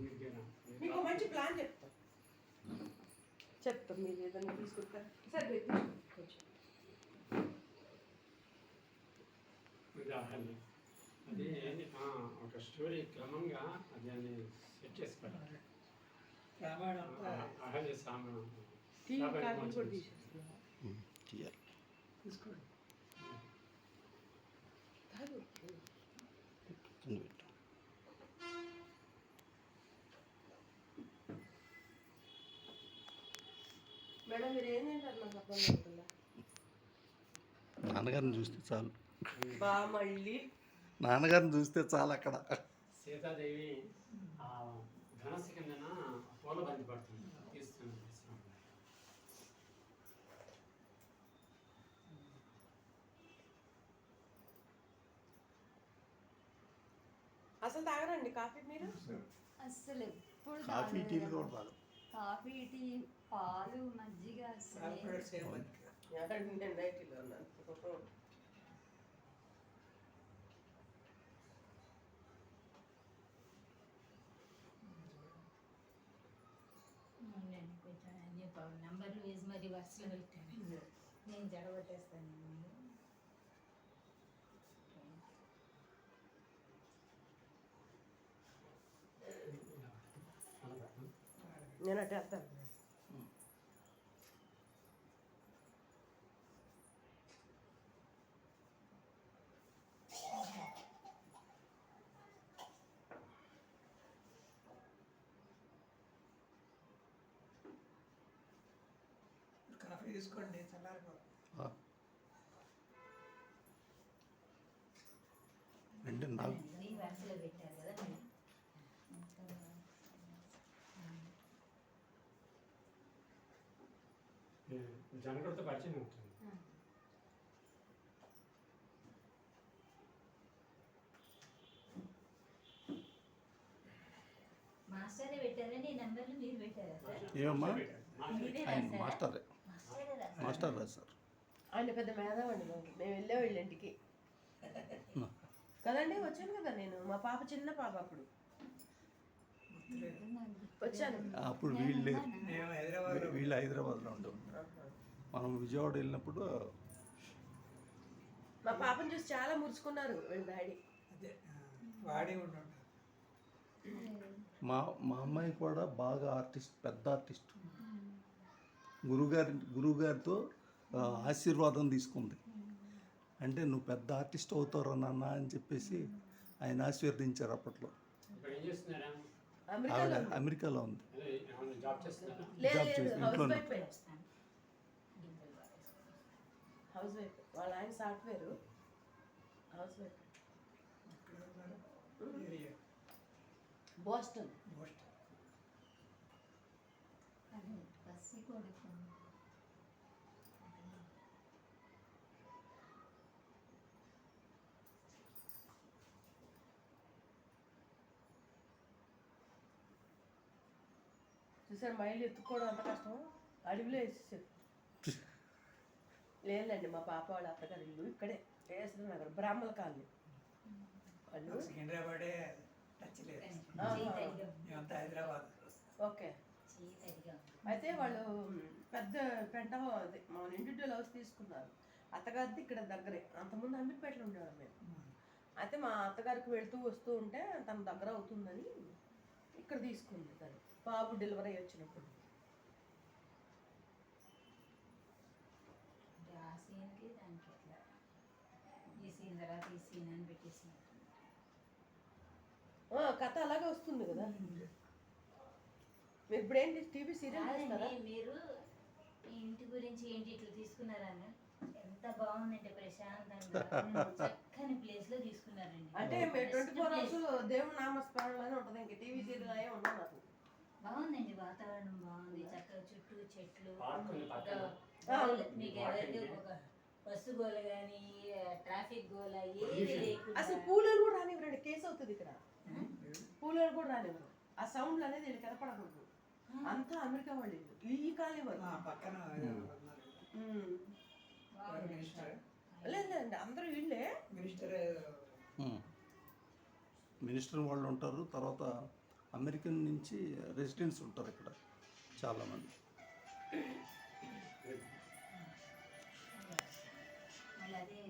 అన్నిటికైనా మీకు ఒక మంచి ప్లాన్ చెప్తా. చెప్తా మీరు ఏదైనా తీసుకుంటారు సరే మీరు తీసుకోండి కొంచెం ఉదాహరణ అది ఏంది, ఆ, ఒక స్టోరీ క్రమంగా అది అని సెట్ చేసి పెట్టాలి రామాయణం అంతా అహల్య సామ టీ సామాన్య కాఫీ మనుషులు. కూడా తీసేస్తున్నా తీయాలి. తీసుకోండి. నాన్నగారిని చూస్తే చాలు. బా మళ్ళీ. నాన్నగారిని చూస్తే చాలు అక్కడ. సీతాదేవి ఆ ధనస్సు కిందన పూల బంతి పడుతుంది. తీస్తుంది అసలు తాగరండి కాఫీ మీరు? అస్సలు ఎప్పుడు కాఫీ అమ్మా. కూడా కాఫీ టీ పాలు మజ్జిగ నేను ఉండండి కొంచెం అన్ని నంబర్లు వేసి మరి వరుసలో పెట్టాను. నేను జడగొట్టేస్తాను ముందు నేను అట్టే వేస్తాను కాఫీ తీసుకోండి చల్లారిపోతుంది నాకు పరిచయం అవుతుంది మాస్టరే పెట్టారండి ఈ నెంబర్లు మీరు పెట్టారా సార్? ఏమమ్మా? మాస్టరే. మాస్టరే రాదు సార్. ఆయన పెద్ద మేధావండి మాకు. మేము వెళ్ళే వీళ్ళ ఇంటికి. కదండి? వచ్చాను కదా నేను. మా పాప చిన్న పాప అప్పుడు. వచ్చాను. అప్పుడు వీళ్ళు లేరు. మేము హైదరాబాద్లో వీళ్ళు హైదరాబాద్లో ఉండవు మనం విజయవాడ వెళ్ళినప్పుడు మా పాపను చూసి చాలా మురుచుకున్నారు వీళ్ళ డాడీ. వాడి మా మా అమ్మాయి కూడా బాగా ఆర్టిస్ట్ పెద్ద ఆర్టిస్ట్. గురుగారి గురువుగారితో ఆశీర్వాదం తీసుకుంది. అంటే నువ్వు పెద్ద ఆర్టిస్ట్ అవుతావు నాన్న అని చెప్పేసి ఆయన ఆశీర్వదించారు అప్పట్లో. ఇప్పుడు ఏం చేస్తున్నారా ఆవిడ అమెరికాలో అమెరికాలో ఉంది. జాబ్ చేసి. Housewife. వాళ్ళ ఆయన సాఫ్ట్వేర్. Housewife. ఉన్నారు ఏరియా బోస్టన్. చూసారు మైళ్ళు ఎత్తుక్కోవడం అంత కష్టం అడవిలో వేసేసారు. లేదండి మా పాప వాళ్ళ అత్తగారి ఇల్లు ఇక్కడే వేసిన నగర్ బ్రాహ్మణ కాలనీ. వాళ్ళు సికింద్రాబాదే టచ్ లేదు. హైదరాబాద్. ఓకే. అయితే వాళ్ళు పెద్ద పెంట అదే. మా ఇండివిజువల్ హౌస్ తీసుకున్నారు. అత్తగారిది ఇక్కడ దగ్గరే. అంతకుముందు అమీర్పేటలో ఉండేవారు మేము. అయితే మా అత్తగారికి వెళ్తూ వస్తూ ఉంటే తన దగ్గర అవుతుందని ఇక్కడ తీసుకుంది తను. బాబు డెలివరీ వచ్చినప్పుడు. ఆ సీన్కి దానికి ఎట్లా? ఈ సీన్ తర్వాత ఈ సీన్ అని పెట్టేసినట్టు ఆ, కథ అలాగే వస్తుంది కదా. ఇప్పుడు ఏంటి టీవీ సీరియల్ మీరు ఈ ఇంటి గురించి ఏంటి ఇట్లా తీసుకున్నారని ఎంత బాగుందంటే ప్రశాంతంగా. చక్కని ప్లేస్లో తీసుకున్నారండి. అంటే ట్వంటీ ఫోర్. అవర్స్ దేవుడు నామస్మరణలోనే ఉంటుంది. ఇంక టీవీ సీరియల్ అయ్యే ఉండవు నాకు. బాగుందండి వాతావరణం బాగుంది. చక్కగా చుట్టూ చెట్లు. మీకు ఏదైతే ఒక బస్సు గోల కానీ ట్రాఫిక్ గోల ఏది. లేకుండా అసలు కూలర్ కూడా రానివ్వరండి. కేసు అవుతుంది ఇక్కడ. కూలర్ కూడా రానివ్వరు. ఆ సౌండ్ అనేది కనపడకూడదు. అంతా అమెరికా వాళ్ళు ఈ కాలే వాళ్ళు. పక్కన అందరూ వీళ్ళే. మినిస్టర్ మినిస్టర్ వాళ్ళు ఉంటారు తర్వాత అమెరికన్ నుంచి రెసిడెంట్స్ ఉంటారు ఇక్కడ చాలామంది. అలాగే